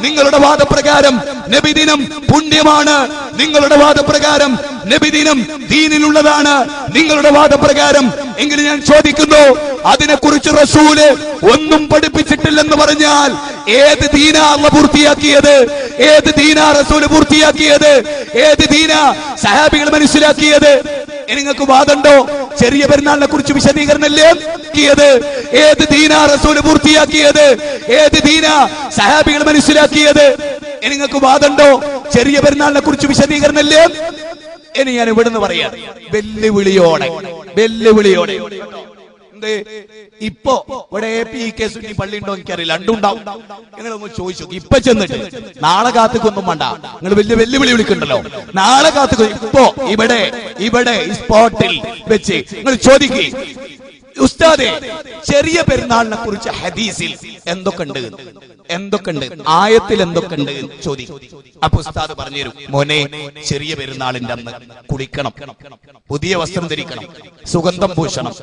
നിങ്ങളുടെ വാദപ്രകാരം നബിദിനം പുണ്യമാണ്. നിങ്ങളുടെ വാദപ്രകാരം നബിദിനം ദീനിലുള്ളതാണ് നിങ്ങളുടെ വാദപ്രകാരം എങ്കിലും ഞാൻ ചോദിക്കുന്നു? അതിനെക്കുറിച്ച് റസൂൽ ഒന്നും പഠിപ്പിച്ചിട്ടില്ലെന്ന് പറഞ്ഞാൽ ഏത് ദീന അള്ള പൂർത്തിയാക്കിയത്? ഏത് ദീന റസൂൽ പൂർത്തിയാക്കിയത്? ഏത് ദീന സഹാബികൾ മനസ്സിലാക്കിയത്? നിങ്ങൾക്ക് വാദമുണ്ടോ? ചെറിയ പെരുന്നാളിനെ കുറിച്ച് വിശദീകരണമല്ലേ? ക്കിയത് ഏത് ദീന റസൂൽ പൂർത്തിയാക്കിയത്? ഏത് ദീന സഹാബികൾ മനസ്സിലാക്കിയത്? നിങ്ങൾക്ക് വാദമുണ്ടോ? ചെറിയ പെരുന്നാളിനെ കുറിച്ച് വിശദീകരണമല്ലേ? ഇനി ഞാൻ ഇവിടുന്ന് പറയാം. വെല്ലുവിളിയോടെ വെല്ലുവിളിയോടെ. എന്ത്? ഇപ്പോ ഇവിടെ പി കെ സുന്നി പള്ളി ഉണ്ടോ എനിക്കറിയില്ല. രണ്ടുണ്ടാവും നിങ്ങളൊന്ന് ചോദിച്ചു നോക്ക്. ഇപ്പൊ ചെന്നിട്ട് നാളെ കാത്തുക്കൊന്നും വേണ്ട. നിങ്ങൾ വലിയ വെല്ലുവിളി വിളിക്കണ്ടല്ലോ. നാളെ കാത്തുക്കോ ഇപ്പോ ഇവിടെ ഇവിടെ സ്പോട്ടിൽ വെച്ച് നിങ്ങൾ ചോദിക്കേ. ഉസ്താദെ ചെറിയ പെരുന്നാളിനെ കുറിച്ച് ഹദീസിൽ എന്തൊക്കെ ഉണ്ട്? എന്തൊക്കെ ഉണ്ട്? ആയത്തിൽ എന്തൊക്കെ ഉണ്ട് ചോദിക്കും അപ്പൊ ഉസ്താദ് പറഞ്ഞുതരും മോനെ ചെറിയ പെരുന്നാളിന്റെ അന്ന് കുളിക്കണം പുതിയ വസ്ത്രം ധരിക്കണം സുഗന്ധം പൂശണം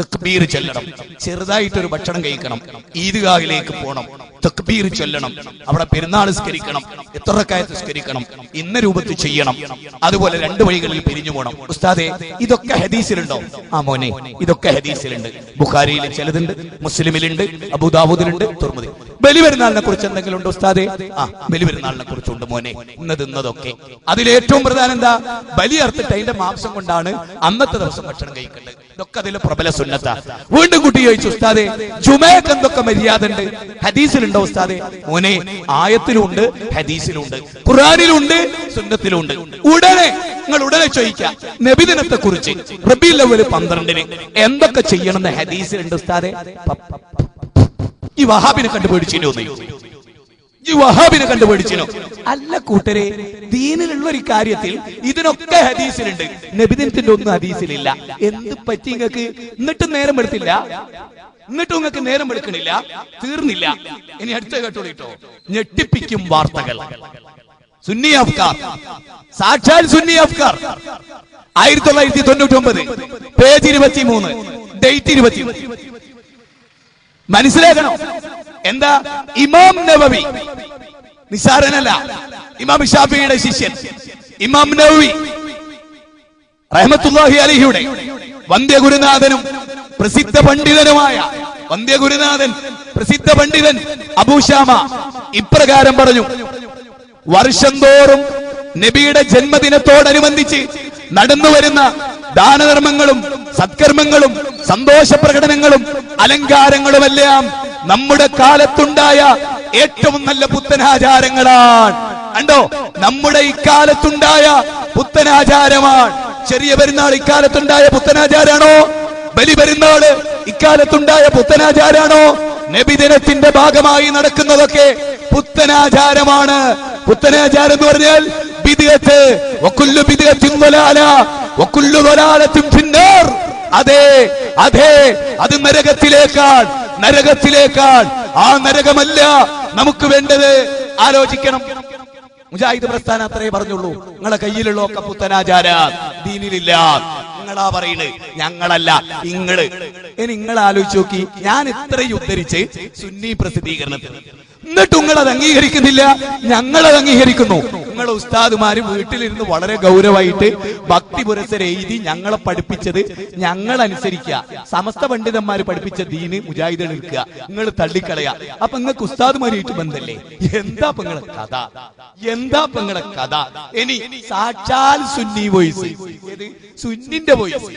തക്ബീർ ചെല്ലണം ചെറുതായിട്ടൊരു ഭക്ഷണം കഴിക്കണം ഈദ്ഗാഹിലേക്ക് പോകണം തക്ബീർ ചൊല്ലണം. അവിടെ പെരുന്നാൾ സ്കരിക്കണം എത്രക്കായത്ത് സ്കരിക്കണം ഇന്ന രൂപത്തിൽ ചെയ്യണം. അതുപോലെ രണ്ട് വഴികളിൽ പിരിഞ്ഞു പോകണം ഉസ്താദെ ഇതൊക്കെ ഹദീസിലുണ്ടോ? ആ മോനെ ഇതൊക്കെ ഹദീസിലുണ്ട്. ബുഖാരിയിൽ ചിലതുണ്ട് മുസ്ലിമിലുണ്ട് അബുദാബുദിലുണ്ട് തുറമുതി ബലിപെരുന്നാളിനെ കുറിച്ച് എന്തെങ്കിലും ഉണ്ടോ ഉസ്താദെ? ആ ബലി ബലിപെരുന്നാളിനെ കുറിച്ചുണ്ട് മോനെ. ഇന്നത് ഇന്നതൊക്കെ. അതിലേറ്റവും പ്രധാനം എന്താ? ബലി അർത്തിട്ട് അതിന്റെ മാംസം കൊണ്ടാണ് അന്നത്തെ ദിവസം ഭക്ഷണം കഴിക്കേണ്ടത്. ഇതൊക്കെ പ്രബല സുന്നത്ത. വീണ്ടും കുട്ടി ചോദിച്ചു ഉസ്താദെ ജുമയക്ക് എന്തൊക്കെ മര്യാദ ഉണ്ട് ഹദീസിലുണ്ടോ ഉസ്താദെ? മോനെ ആയത്തിലുണ്ട് ഹദീസിലുണ്ട് ഖുറാനിലുണ്ട് സുന്നത്തിലുണ്ട്. ഉടനെ നിങ്ങൾ ഉടനെ ചോദിക്കാം. നബിദിനത്തെ കുറിച്ച് റബി ലവൽ പന്ത്രണ്ടിന് എന്തൊക്കെ ചെയ്യണമെന്ന് ഹദീസിലുണ്ട് ഉസ്താദെ? ഈ വഹാബിനെ കണ്ടുപിടിച്ചിനോ ഈ വഹാബിനെ കണ്ടുപിടിച്ചിനോ അല്ല കൂട്ടരെ ദീനിലുള്ള ഒരു കാര്യത്തിൽ ഇതിനൊക്കെ ഹദീസിലുണ്ട്. നബിദിനത്തിന്റെ ഒന്നും ഹദീസിലില്ല. എന്ത് പറ്റി നിങ്ങൾക്ക് എന്നിട്ടും നേരം എടുത്തില്ല എന്നിട്ടും നിങ്ങൾക്ക് നേരം എടുക്കണില്ല തീർന്നില്ല. ഇനി അടുത്ത കേട്ടോളൂ കേട്ടോ. ഞെട്ടിപ്പിക്കും വാർത്തകൾ. സുന്നി അഫ്കാർ. സാക്ഷാൽ സുന്നി അഫ്കാർ. ആയിരത്തി തൊള്ളായിരത്തി തൊണ്ണൂറ്റി ഒമ്പത് പേജ് ഇരുപത്തി മൂന്ന് ഡേറ്റ് ഇരുപത്തി മനസ്സിലാക്കണം? എന്താ? ഇമാം നവവി നിസാരനല്ല. ഇമാം ഷാഫിയുടെ ശിഷ്യൻ. ഇമാം നവവി റഹ്മത്തുല്ലാഹി അലിഹിയുടെ. വന്ധ്യഗുരുനാഥനും പ്രസിദ്ധ പണ്ഡിതനുമായ വന്ധ്യഗുരുനാഥൻ പ്രസിദ്ധ പണ്ഡിതൻ അബൂഷാമ ഇപ്രകാരം പറഞ്ഞു. വർഷം തോറും നബിയുടെ ജന്മദിനത്തോടനുബന്ധിച്ച് നടന്നു വരുന്ന ദാനധർമ്മങ്ങളും സത്കർമ്മങ്ങളും സന്തോഷ പ്രകടനങ്ങളും അലങ്കാരങ്ങളുമെല്ലാം നമ്മുടെ കാലത്തുണ്ടായ ഏറ്റവും നല്ല പുത്തനാചാരങ്ങളാണ്. കണ്ടോ? നമ്മുടെ ഇക്കാലത്തുണ്ടായ പുത്തനാചാരമാണ്. ചെറിയ പെരുന്നാൾ ഇക്കാലത്തുണ്ടായ പുത്തനാചാരാണോ ബലി പെരുന്നാൾ ഇക്കാലത്തുണ്ടായ പുത്തനാചാരാണോ നബിദിനത്തിന്റെ ഭാഗമായി നടക്കുന്നതൊക്കെ പുത്തനാചാരമാണ്. പുത്തനാചാരം എന്ന് പറഞ്ഞാൽ ബിദിയത്ത് ഒക്കുല്ലു ബിദിയത്തിൻ വലാല ഒക്കുല്ലു ളലാലത്തിൻ ഫിന്നാർ. അതെ അതെ അത് നരകത്തിലേക്കാൾ നരകത്തിലേക്കാൾ. ആ നരകമല്ല നമുക്ക് വേണ്ടത്. ആലോചിക്കണം. മുജാഹിദ് പ്രസ്ഥാനം അത്രേ പറഞ്ഞുള്ളൂ. നിങ്ങളെ കയ്യിലുള്ള ഒക്കെ പുത്തനാചാര. ദീനിലില്ല. നിങ്ങളാ പറയുന്നത് ഞങ്ങളല്ല. ഇങ്ങൾ. ഇനി നിങ്ങൾ ആലോചിച്ച് നോക്കി. ഞാൻ ഇത്രയും ഉദ്ധരിച്ച് സുന്നി പ്രസിദ്ധീകരണത്തിൽ എന്നിട്ട് നിങ്ങൾ അംഗീകരിക്കുന്നില്ല. ഞങ്ങളത് അംഗീകരിക്കുന്നു. നിങ്ങളെ ഉസ്താദുമാര് വീട്ടിലിരുന്ന് വളരെ ഗൗരവമായിട്ട് ഭക്തി പുരസരം എഴുതി ഞങ്ങളെ പഠിപ്പിച്ചത് ഞങ്ങൾ അനുസരിക്കുക സമസ്ത പണ്ഡിതന്മാര് പഠിപ്പിച്ച ദീന് മുജാഹിദ് എടുക്കുക. നിങ്ങൾ തള്ളിക്കളയാ. അപ്പൊ നിങ്ങൾക്ക് ഉസ്താദുമാരായിട്ട് ബന്ധല്ലേ? എന്താ പെങ്ങളെ കഥ? എന്താ പെങ്ങളെ കഥ? ഇനി സാക്ഷാൽ സുന്നി വോയിസ് സുന്നിന്റെ വോയിസ്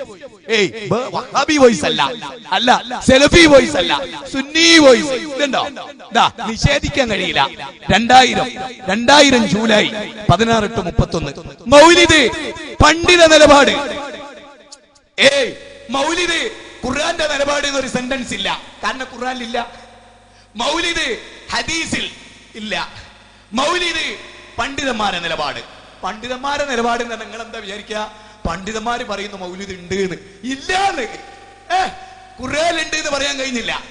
ഏയ് വഹാബി വോയിസ് അല്ല. അല്ല സെലഫി വോയിസ് അല്ല. സുന്നി വോയിസ് ഇതുണ്ടോ? ഇതാ നിഷേധിക്കാൻ കഴിയില്ല. രണ്ടായിരം രണ്ടായിരം ജൂലൈ പതിനാറ് ടു മുപ്പത്തൊന്ന്. മൗലിദ് പണ്ഡിത നിലപാട്. ഏയ് മൗലിദ് ഖുർആന്റെ നിലപാട് എന്നൊരു സെന്റൻസ് ഇല്ല. കാരണം ഖുർആനിലില്ല മൗലിദ് ഹദീസിൽ ഇല്ല. മൗലിദ് പണ്ഡിതന്മാരെ നിലപാട്. പണ്ഡിതന്മാരെ നിലപാട് എന്ന് നിങ്ങൾ എന്താ വിചാരിക്കുക? പണ്ഡിതന്മാര് പറയുന്ന മൗലിദ് ഉണ്ട് എന്ന്. ഇല്ലാന്ന് ഏ ഖുർആൻ ഉണ്ട് എന്ന് പറയാൻ കഴിഞ്ഞില്ല.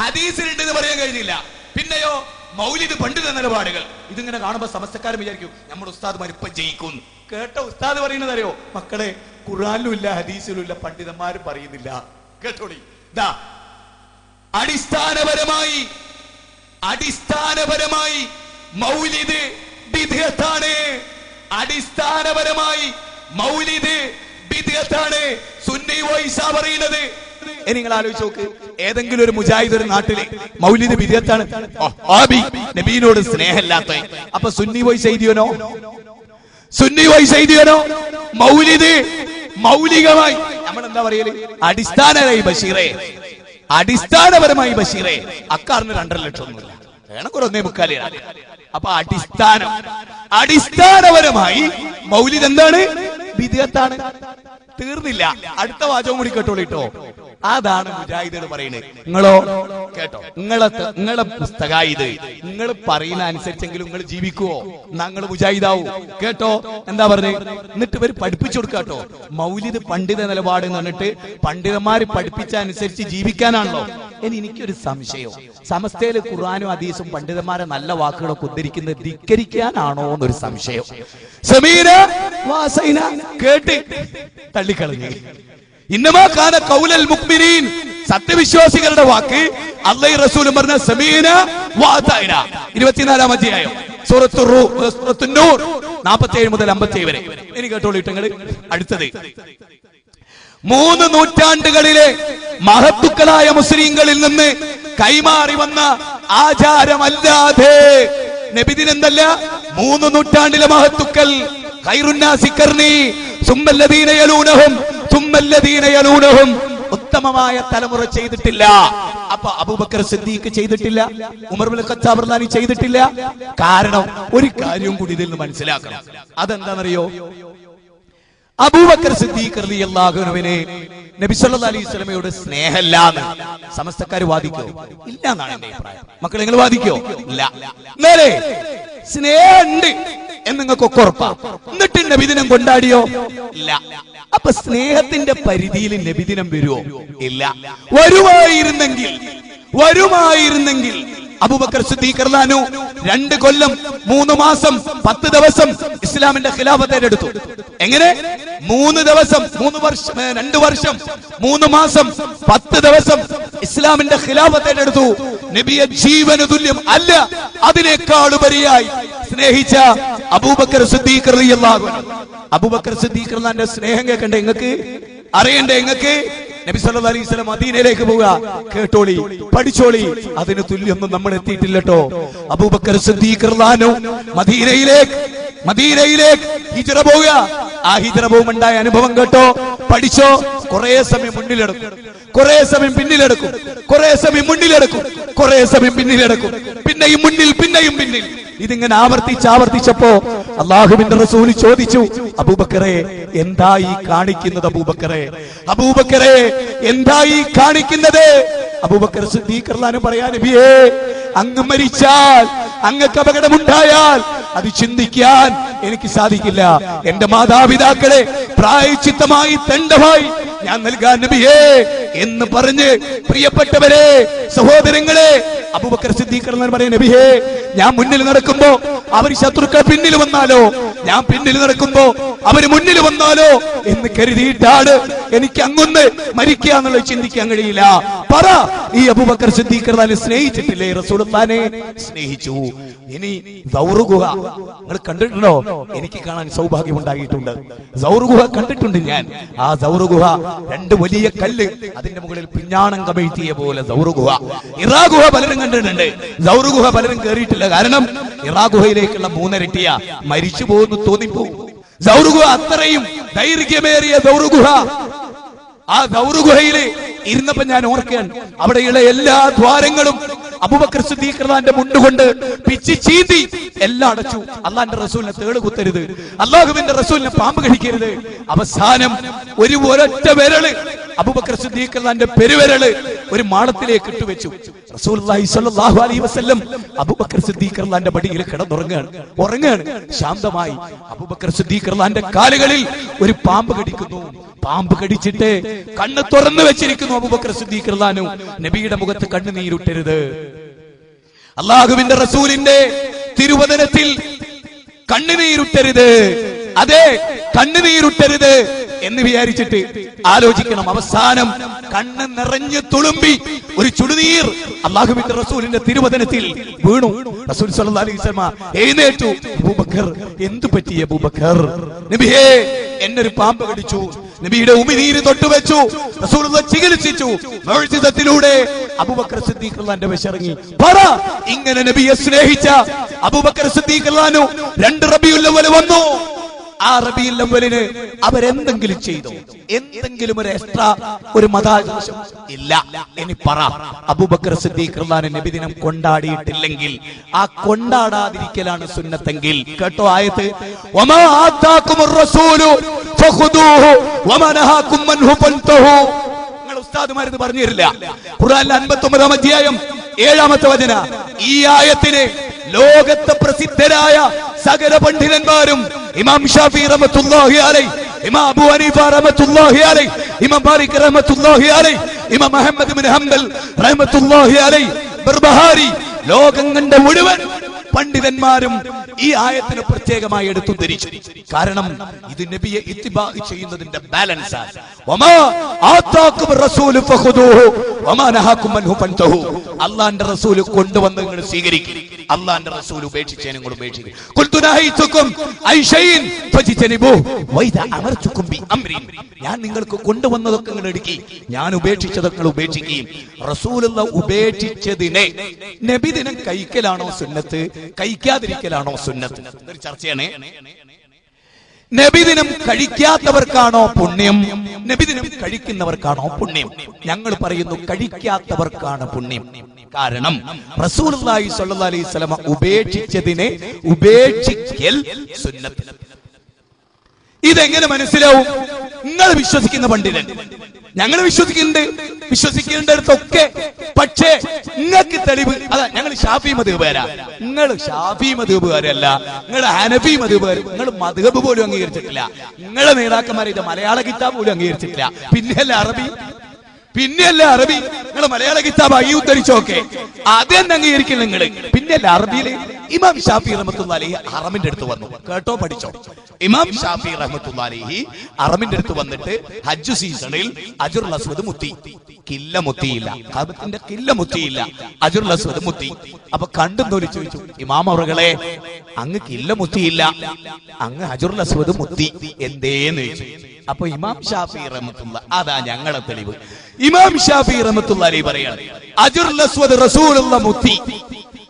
ഹദീസിൽ ഉണ്ട് എന്ന് പറയാൻ കഴിഞ്ഞില്ല. പിന്നെയോ മൗലിദ് പണ്ഡിത നിലപാടുകൾ. ഇതിങ്ങനെ കാണുമ്പോ സമസ്തക്കാരും വിചാരിക്കും നമ്മൾ ഉസ്താദ്മാർ ഇപ്പൊ ജയിക്കും. കേട്ട ഉസ്താദ് പറയുന്നത് അറിയോ? മക്കളെ ഖുർആനിലും ഇല്ല ഹദീസിലും ഇല്ല പണ്ഡിതന്മാരും പറയുന്നില്ല. കേട്ടോളി ദാ അടിസ്ഥാനപരമായി അടിസ്ഥാനപരമായി മൗലിദ് ബിദ്അത്താണ് അടിസ്ഥാനപരമായി മൗലിദ് ബിദ്അത്താണ് സുന്നി വൈസ പറയുന്നത് ഇനി നിങ്ങൾ ആലോചിച്ച് നോക്ക്. ഏതെങ്കിലും ഒരു മുജാഹിദ് ഒരു നാട്ടിലെ മൗലിദ് ബിദ്അത്താണ് ആബി നബീനോട് സ്നേഹമില്ലാത്ത അപ്പൊ സുന്നി വൈ ചെയ്തിയോനോ സുന്നി വൈ ചെയ്തിയോനോ മൗലിദ് മൗലികമായി. നമ്മൾ എന്താ പറയൽ? അടിസ്ഥാനമായി ബഷീറേ. അടിസ്ഥാനപരമായി ബഷീറേ. അക്കാറിന് രണ്ടര ലക്ഷം ഒന്നുമില്ല. വേണമെങ്കിൽ ഒന്നേ മുക്കാലിയാണ് അപ്പൊ അടിസ്ഥാനം. അടിസ്ഥാനപരമായി മൗലിദ് എന്താണ്? വിധേയത്താണ് തീർന്നില്ല. അടുത്ത വാചകം കൂടി കേട്ടോളിട്ടോ അതാണ് മുജാഹിദ് പറയുന്നത്. നിങ്ങളോ? കേട്ടോ? നിങ്ങളെ നിങ്ങളെ പുസ്തക ഇത്. നിങ്ങൾ പറയുന്ന അനുസരിച്ചെങ്കിലും നിങ്ങൾ ജീവിക്കുവോ? നിങ്ങൾ മുജാഹിദാവൂ. കേട്ടോ? എന്താ പറഞ്ഞത് എന്നിട്ട് ഇവർ പഠിപ്പിച്ചു കൊടുക്കാട്ടോ മൗലിദ് പണ്ഡിത നിലപാട് എന്ന് പറഞ്ഞിട്ട് പണ്ഡിതന്മാര് പഠിപ്പിച്ച അനുസരിച്ച് ജീവിക്കാനാണല്ലോ. ഇനി എനിക്കൊരു സംശയം. സമസ്തയിലെ ഖുർആാനും അതീസും പണ്ഡിതന്മാരെ നല്ല വാക്കുകളൊക്കെ ഉദ്ധരിക്കുന്നത് ധിക്കരിക്കാനാണോ എന്നൊരു സംശയം. സമീര കേട്ട് തള്ളിക്കളഞ്ഞു. ഇന്നമാ കാന കൗലൽ മുക്മിനീൻ. സത്യവിശ്വാസികളുടെ വാക്ക് അള്ളഹി റസൂൽ പറഞ്ഞ സമീന വാതൈന ഇരുപത്തിനാലാം അധ്യായം. സൂറത്തു നൂർ. നാൽപ്പത്തി മുതൽ അമ്പത്തി വരെ. ഇനി കേട്ടോളൂ നിങ്ങൾ അടുത്തത്. മൂന്ന് നൂറ്റാണ്ടുകളിലെ മഹത്തുക്കളായ മുസ്ലിങ്ങളിൽ നിന്ന് കൈമാറി വന്ന ആചാരമല്ലാതെ നബിദിനെന്തല്ല മൂന്ന് നൂറ്റാണ്ടിലെ മഹത്തുക്കൾ ഖൈറുന്നാസി കർണി ഉത്തമമായ തലമുറ ചെയ്തിട്ടില്ല. അപ്പൊ അബൂബക്കർ സിദ്ദീഖ് ചെയ്തിട്ടില്ല. ഉമർ ബിൻ ഖത്താബ് റളിയല്ലാഹു ചെയ്തിട്ടില്ല. കാരണം ഒരു കാര്യം കൂടി ഇതിൽ നിന്ന് മനസ്സിലാക്കണം. അതെന്താണെന്നറിയോ? അബൂബക്കർ സിദ്ദീഖ് റളിയല്ലാഹുവിനെ നബി സല്ലല്ലാഹു അലൈഹി വസല്ലമയോട് സ്നേഹമില്ലാന്ന് സമസ്തക്കാർ വാദിക്കോ? ഇല്ല എന്നാണ് എന്റെ അഭിപ്രായം. മക്കൾ നിങ്ങൾ വാദിക്കോ? ഇല്ല. നേരെ സ്നേഹമുണ്ട് എന്ന് നിങ്ങൾക്കൊക്കെ ഉറപ്പാ. എന്നിട്ട് നബിദിനം കൊണ്ടാടിയോ? ഇല്ല. അപ്പൊ സ്നേഹത്തിന്റെ പരിധിയിൽ നബിദിനം വരുമോ ഇല്ല. വരുമായിരുന്നെങ്കിൽ വരുമായിരുന്നെങ്കിൽ അബൂബക്കർ സിദ്ദീഖ് റളിയല്ലാഹു രണ്ട് കൊല്ലം മൂന്ന് മാസം പത്ത് ദിവസം ഇസ്ലാമിന്റെ ഖിലാഫത്ത് ഏറ്റെടുത്തു എങ്ങനെ? മൂന്ന് ദിവസം മൂന്ന് വർഷം രണ്ട് വർഷം മൂന്ന് മാസം പത്ത് ദിവസം ഇസ്ലാമിന്റെ ഖിലാഫത്ത് ഏറ്റെടുത്തു നബിയെ ജീവന് തുല്യം അല്ല അതിനേക്കാൾ ഉപരിയായി സ്നേഹിച്ച അബൂബക്കർ സിദ്ദീഖ് റളിയല്ലാഹു അൻഹു. അബൂബക്കർ സിദ്ദീഖ് റളിയല്ലാഹുവിന്റെ സ്നേഹം കേൾക്കണ്ടേ നിങ്ങൾക്ക് അറിയണ്ടേ നിങ്ങൾക്ക് നബി സല്ലല്ലാഹു അലൈഹി വസല്ലം മദീനയിലേക്ക് പോവുക. കേട്ടോളി പഠിച്ചോളി. അതിന് തുല്യൊന്നും നമ്മൾ എത്തിയിട്ടില്ലട്ടോ അബൂബക്കർ സിദ്ദീഖ് റളിയല്ലാഹു മദീനയിലേക്ക് മദീനയിലേക്ക് ഹിജ്റ പോവുക. ആ ഹിജ്റ പോകുമുണ്ടായ അനുഭവം കേട്ടോ. പഠിച്ചോ കുറെ സമയം മുന്നിലെടുക്കും. കുറെ സമയം പിന്നിലെടുക്കും. കുറെ സമയം മുന്നിലെടുക്കും. കുറെ സമയം പിന്നിലെടുക്കും. പിന്നെയും മുന്നിൽ പിന്നെയും പിന്നിൽ. ഇതിങ്ങനെ ആവർത്തിച്ച് ആവർത്തിച്ചപ്പോ അള്ളാഹുവിന്റെ റസൂൽ ചോദിച്ചു അബൂബക്കറെ എന്തായി കാണിക്കുന്നത് അബൂബക്കറെ? അബൂബക്കറെ എന്തായി കാണിക്കുന്നത്? അബൂബക്കർ സിദ്ദീഖ് പറയാൻ ബിയേ പറയാ നബിയേ അങ്ങ് മരിച്ചാൽ അങ്ങക്ക് അപകടമുണ്ടായാൽ അത് ചിന്തിക്കാൻ എനിക്ക് സാധിക്കില്ല. എന്റെ മാതാപിതാക്കളെ പ്രായച്ചിത്തമായി ദണ്ഡമായി ഞാൻ നൽകാൻ നബിയേ എന്ന് പറഞ്ഞ് പ്രിയപ്പെട്ടവരെ സഹോദരങ്ങളെ അബുബക്കർ റളിയല്ലാഹു അൻഹു നബിയേ ഞാൻ മുന്നിൽ നടക്കുമ്പോ അവർ ശത്രുക്കൾ പിന്നിൽ വന്നാലോ? ഞാൻ പിന്നിൽ നടക്കുമ്പോ അവർ മുന്നിൽ വന്നാലോ എന്ന് കരുതിയിട്ടാണ് എനിക്ക് അങ്ങൊന്ന് മരിക്കുക എന്നുള്ളത് ചിന്തിക്കാൻ കഴിയില്ല. പറ ഈ അബുബക്കർ സിദ്ദീഖ് റളിയല്ലാഹു അൻഹു സ്നേഹിച്ചിട്ടില്ലേ റസൂലുള്ളാനെ സ്നേഹിച്ചു. ഇനി ഗൗറുഗുഹ നിങ്ങൾ കണ്ടിട്ടുണ്ടോ? എനിക്ക് കാണാൻ സൗഭാഗ്യം ഉണ്ടായിട്ടുണ്ട്. ഗൗറുഗുഹ കണ്ടിട്ടുണ്ട് ഞാൻ. ആ ദൗറുഗുഹ രണ്ട് വലിയ കല്ല് അതിന്റെ മുകളിൽ പിഞ്ഞാണം കമിഴ്ത്തിയ പോലെ ദൗറുഗുഹ ഇറാഗുഹ പലരും കണ്ടിട്ടുണ്ട്. ദൗറുഗുഹ പലരും കയറിയിട്ടില്ല കാരണം ഇറാഗുഹയിലേക്കുള്ള മൂന്നരട്ടിയ മരിച്ചു പോകുന്നു തോന്നിപ്പോകും ദൗറുഗുഹ അത്രയും ദൈർഘ്യമേറിയ ദൗറുഗുഹ ആ ദൗറുഗുഹയിൽ ഇരുന്നപ്പോ ഞാൻ ഓർക്കുകയാണ്. അവിടെയുള്ള എല്ലാ ദ്വാരങ്ങളും അബുബക്കർ സിദ്ദീഖ്ലാന്റെ മുണ്ടുകൊണ്ട് പിച്ചി ചീന്തി എല്ലാം അടച്ചു. അള്ളാന്റെ റസൂലിനെ തേൾ കുത്തരുത്. അള്ളാഹുവിന്റെ റസൂലിനെ പാമ്പ് കഴിക്കരുത് അവസാനം ഒരു ഒരൊറ്റ വിരൾ അബുബക്കർ സിദ്ദീഖ്ലാന്റെ പെരുവിരൾ ഒരു മാളത്തിലേക്ക് അബൂബക്കർ സിദ്ദീഖ് റളിയല്ലാഹുവിന്റെ കിടന്നുറങ്ങുകയാണ് ഉറങ്ങുകയാണ് ശാന്തമായി അബൂബക്കർ സിദ്ദീഖ് കാലുകളിൽ ഒരു പാമ്പ് കടിക്കുന്നു. പാമ്പ് കടിച്ചിട്ട് കണ്ണ് തുറന്നു വെച്ചിരിക്കുന്നു അബൂബക്കർ സിദ്ദീഖ് നബിയുടെ മുഖത്ത് കണ്ണുനീരുട്ടരുത് അള്ളാഹുവിന്റെ റസൂലിന്റെ തിരുവചനത്തിൽ കണ്ണുനീരുട്ടരുത് അതെ കണ്ണുനീരുട്ടരുത് എന്ന് വിചാരിച്ചിട്ട് ആലോചിക്കണം. അവസാനം കണ്ണ് നിറഞ്ഞു തുളുമ്പി ഒരു ചുടുനീർ അള്ളാഹുബിന്റെ റസൂലിന്റെ തിരുവചനത്തിൽ വീണു. റസൂൽ വസല്ലമ എഴുന്നേറ്റു. എന്തു പറ്റിയ അബൂബക്കർ? നബിഹേ എന്നൊരു പാമ്പ് കടിച്ചു. നബിയുടെ ഉമിനീര് തൊട്ടുവെച്ചു റസൂലുള്ള ചികിത്സിച്ചു. മൗഇസത്തിലൂടെ അബൂബക്കർ സിദ്ദീഖ് അള്ളാന്റെ വിശിറങ്ങി പറ ഇങ്ങനെ നബിയെ സ്നേഹിച്ച അബൂബക്കർ സിദ്ദീഖ് അള്ളാനു രണ്ട് റബിയുള്ള പോലെ വന്നു. ആ റബിയിൽ അവ്വലിന് അവരെന്തെങ്കിലും ചെയ്തു? എന്തെങ്കിലും ഒരു എക്സ്ട്രാ ഒരു മതാഘോഷം? ഇല്ല. ഇനി പറ. അബൂബക്കർ സിദ്ദീഖ് നബിദിനം കൊണ്ടാടിയിട്ടില്ലെങ്കിൽ ആ കൊണ്ടാടാതിരിക്കലാണ് സുന്നത്തെങ്കിൽ. കേട്ടോ ആയത്? ഉസ്താദുമാരിത് പറഞ്ഞു തരില്ല. ഖുർആനിലെ അൻപത്തൊമ്പതാം അധ്യായം ഏഴാമത്തെ വചന. ഈ ആയത്തിന് ലോകത്തെ പ്രസിദ്ധരായ സകല പണ്ഡിതന്മാരും ഇമാം ഷാഫി റഹ്മത്തുള്ളാഹി അലൈഹി ഇമാം അലൈഹി ഇമാം അലൈഹി ഇമാം ഇബ്നു ഹംബൽ അലൈഹി ബർബഹാരി ലോകം കണ്ട മുഴുവൻ പണ്ഡിതന്മാരും ഈ ആയത്തിന് പ്രത്യേകമായി എടുത്തു ധരിച്ചു കാരണം ഇത് നബിയെ ഇത്തിബാ ചെയ്യുന്നതിന്റെ ബാലൻസ് ആതാക്കും റസൂൽ കൊണ്ടുവന്ന് നിങ്ങൾ സ്വീകരിക്കും. അല്ലാഹുവിന്റെ റസൂൽ ഉപേക്ഷിച്ചേ നിങ്ങൾ ഉപേക്ഷിക്കും. ഞാൻ നിങ്ങൾക്ക് കൊണ്ടുവന്നതൊക്കെ നിങ്ങൾ എടുക്കി. ഞാൻ ഉപേക്ഷിച്ചതൊക്കെ നിങ്ങൾ ഉപേക്ഷിക്കുകയും. റസൂലുള്ള ഉപേക്ഷിച്ചതിനെ നബിദിനം കൈക്കലാണോ സുന്നത്ത്? കഴിക്കാതിരിക്കലാണോ സുന്നത്ത്? ഇതൊരു ചർച്ചയാണ്. നബിദിനം കഴിക്കാത്തവർക്കാണോ പുണ്യം? നബിദിനം കഴിക്കുന്നവർക്കാണോ പുണ്യം? ഞങ്ങൾ പറയുന്നു കഴിക്കാത്തവർക്കാണ് പുണ്യം. കാരണം സ്വല്ലല്ലാഹി അലൈഹി വസല്ലമ ഉപേക്ഷിച്ചതിനെ ഉപേക്ഷിക്കൽ സുന്നത്ത്. ഇതെങ്ങനെ മനസ്സിലാവും? നിങ്ങൾ വിശ്വസിക്കുന്ന പണ്ഡിതൻ. ഞങ്ങൾ വിശ്വസിക്കുന്നുണ്ട്. വിശ്വസിക്കേണ്ടടുത്തൊക്കെ. പക്ഷേ നിങ്ങൾക്ക് തെളിവ് അതാ ഞങ്ങൾ ഷാഫി മധുബാരാ നിങ്ങൾ ഷാഫി മധുബാരല്ല നിങ്ങൾ ഹനഫി മധുബാർ നിങ്ങൾ മധുബ് പോലും അംഗീകരിച്ചിട്ടില്ല. നിങ്ങളെ നേതാക്കന്മാരെ ഇത് മലയാള കിതാബ് പോലും അംഗീകരിച്ചിട്ടില്ല. പിന്നെയല്ല അറബി. പിന്നെയല്ല അറബി. നിങ്ങൾ മലയാള കിതാബ് അംഗീകരിച്ചോക്കെ ഉദ്ധരിച്ചോക്കെ അതെന്നെ അംഗീകരിക്കില്ല നിങ്ങൾ പിന്നെയല്ല അറബിയിൽ. ഇമാം ഷാഫി റഹ്മത്തുള്ളാഹി ഹറമിന്റെ അടുത്ത് വന്നു. കേട്ടോ പഠിച്ചോ? ഇമാം ഷാഫി റഹ്മത്തുള്ളാഹി അറമിന്റെ അടുത്ത് വന്നിട്ട് ഹജ്ജ് സീസണിൽ അജുർ അസ്വദ് മുത്തി. കില്ല മുത്തിയില്ല. കാബത്തിന്റെ കില്ല മുത്തിയില്ല. അജുർ അസ്വദ് മുത്തി. അപ്പൊ കണ്ടും തോലി ചോദിച്ചു. ഇമാം അവറുകളെ അങ്ങ് കില്ല മുത്തിയില്ല. അങ്ങ് അജുർ അസ്വദ് മുത്തി. എന്തേന്ന് ചോദിച്ചു. അപ്പൊ ഇമാം ഷാഫി റഹ്മത്തുള്ള അതാ ഞങ്ങളെ തെളിവ്. ഇമാം ഷാഫി റഹ്മത്തുള്ള പറയാണ് അജുർ അസ്വദ് റസൂലുള്ള മുത്തി.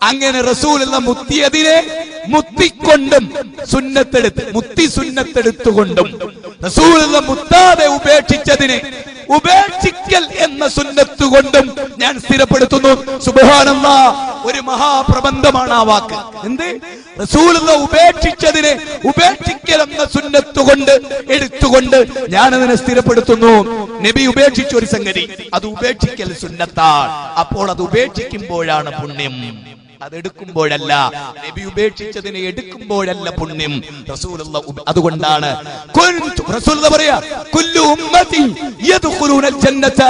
അങ്ങനെ റസൂൽ എന്ന മുത്തിയതിനെ മുത്തിക്കൊണ്ടും സുന്നത്തെടുത്ത് മുത്തി സുന്നത്തെടുത്തുകൊണ്ടും റസൂൽ എന്ന മുത്താതെ ഉപേക്ഷിച്ചതിനെ ഉപേക്ഷിക്കൽ എന്ന സുന്നത്ത് കൊണ്ടും ഞാൻ സ്ഥിരപ്പെടുത്തുന്നു. സുബഹാനല്ല ഒരു മഹാപ്രബന്ധമാണ് ആ വാക്ക്. എന്ത്? റസൂലുള്ള ഉപേക്ഷിച്ചതിനെ ഉപേക്ഷിക്കൽ എന്ന സുന്നത്ത് കൊണ്ട് എടുത്തുകൊണ്ട് ഞാൻ അതിനെ സ്ഥിരപ്പെടുത്തുന്നു. നബി ഉപേക്ഷിച്ച ഒരു സംഗതി അത് ഉപേക്ഷിക്കൽ സുന്നത്താണ്. അപ്പോൾ അത് ഉപേക്ഷിക്കുമ്പോഴാണ് പുണ്യം. അതെടുക്കുമ്പോഴല്ല നബി ഉപേക്ഷിച്ചതിനെ എടുക്കുമ്പോഴല്ല പുണ്യം. റസൂലുള്ള അതുകൊണ്ടാണ് റസൂലുള്ള പറയാ കുല്ലു ഉമ്മതി യദ്ഖുലൂന ജന്നത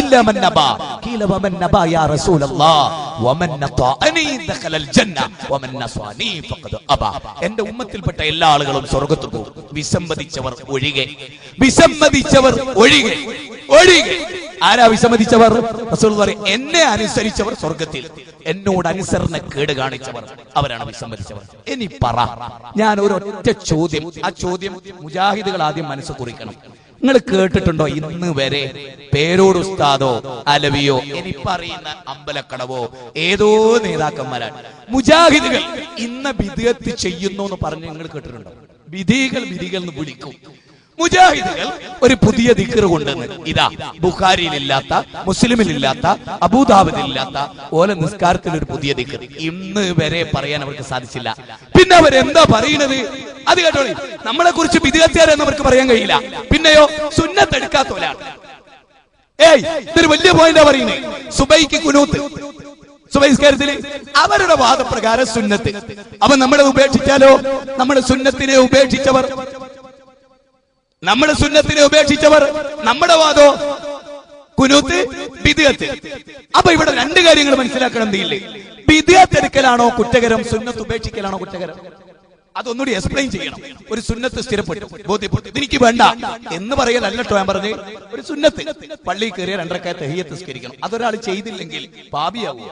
ഇല്ല മൻ നബാ. ഖീല വമൻ നബാ യാ റസൂലല്ലാഹ് വമൻ നതാഅനി ദഖലൽ ജന്ന വമൻ നസാനി ഫഖദ് അബാ. എന്റെ ഉമ്മത്തിൽപ്പെട്ട എല്ലാ ആളുകളും സ്വർഗത്തിൽ പോകും. വിസമ്മതിച്ചവർ ഒഴികെ വിസമ്മതിച്ചവർ ഒഴികെ ഒഴികെ. ആരാ വിസമ്മതിച്ചവർ? എന്നെ അനുസരിച്ചവർ സ്വർഗത്തിൽ എന്നോട് അനുസരണ കേട് കാണിച്ചവർ അവരാണ് വിസമ്മതിച്ചവർ. ഇനി പറ. ഞാൻ ഒരു ഒറ്റ ചോദ്യം. ആ ചോദ്യം മുജാഹിദുകൾ ആദ്യം മനസ്സ് കുറിക്കണം. നിങ്ങൾ കേട്ടിട്ടുണ്ടോ? ഇന്ന് വരെ പേരോട് ഉസ്താദോ അലവിയോ ഇനി പറയുന്ന അമ്പലക്കടവോ ഏതോ നേതാക്കന്മാരാണ് മുജാഹിദുകൾ ഇന്ന് വിധേയത്ത് ചെയ്യുന്നു എന്ന് പറഞ്ഞ് നിങ്ങൾ കേട്ടിട്ടുണ്ടോ? വിധികൾ വിധികൾ എന്ന് വിളിക്കും. മുജാഹിദുകൾ ഒരു പുതിയ ദിക്കർ കൊണ്ടുവന്ന്. ഇതാ ബുഖാരിയിലില്ലാത്ത മുസ്ലിമിലില്ലാത്ത അബൂദാബിലില്ലാത്ത ഓല നിസ്കാരത്തിൽ ഒരു പുതിയ ദിക്കർ ഇന്ന് വരെ പറയാൻ അവർക്ക് സാധിച്ചില്ല. പിന്നെ അവരെന്താ പറയുന്നത് അത് കേട്ടോളി. നമ്മളെ കുറിച്ച് വിദ്യാർത്ഥിയാരെന്ന് അവർക്ക് പറയാൻ കഴിയില്ല. പിന്നെയോ സുന്നത്തെടുക്കാത്തോലാണ് ഏയ് ഇതൊരു വലിയ പോയിന്റാ പറയുന്നത് സുബൈക്ക് കുനൂത്ത്. സുബൈസ്കാരത്തിൽ അവരുടെ വാദപ്രകാരം സുന്നത്ത്. അവൻ നമ്മളെ ഉപേക്ഷിച്ചാലോ? നമ്മുടെ സുന്നത്തിനെ ഉപേക്ഷിച്ചവർ നമ്മുടെ സുന്നത്തിനെ ഉപേക്ഷിച്ചവർ നമ്മുടെ വാദോ? കുനൂത്ത് ബിദിയത്ത് അപ്പൊ ഇവിടെ രണ്ട് കാര്യങ്ങൾ മനസ്സിലാക്കണം എന്തില്ലേ? ബിദിയത്ത് കുറ്റകരം? സുന്നത്ത് ഉപേക്ഷിക്കലാണോ കുറ്റകരം? അതൊന്നുകൂടി എക്സ്പ്ലെയിൻ ചെയ്യണം. ഒരു സുന്നത്ത് സ്ഥിരപ്പെട്ടു ബോധ്യപ്പെട്ടു. ഇതെനിക്ക് വേണ്ട എന്ന് പറയലല്ല കേട്ടോ ഞാൻ പറഞ്ഞ്. ഒരു സുന്നത്ത് പള്ളിയിൽ കയറിയ രണ്ടരക്കായ തെഹിയത്ത് സ്കരിക്കണം അതൊരാൾ ചെയ്തില്ലെങ്കിൽ പാപിയാവും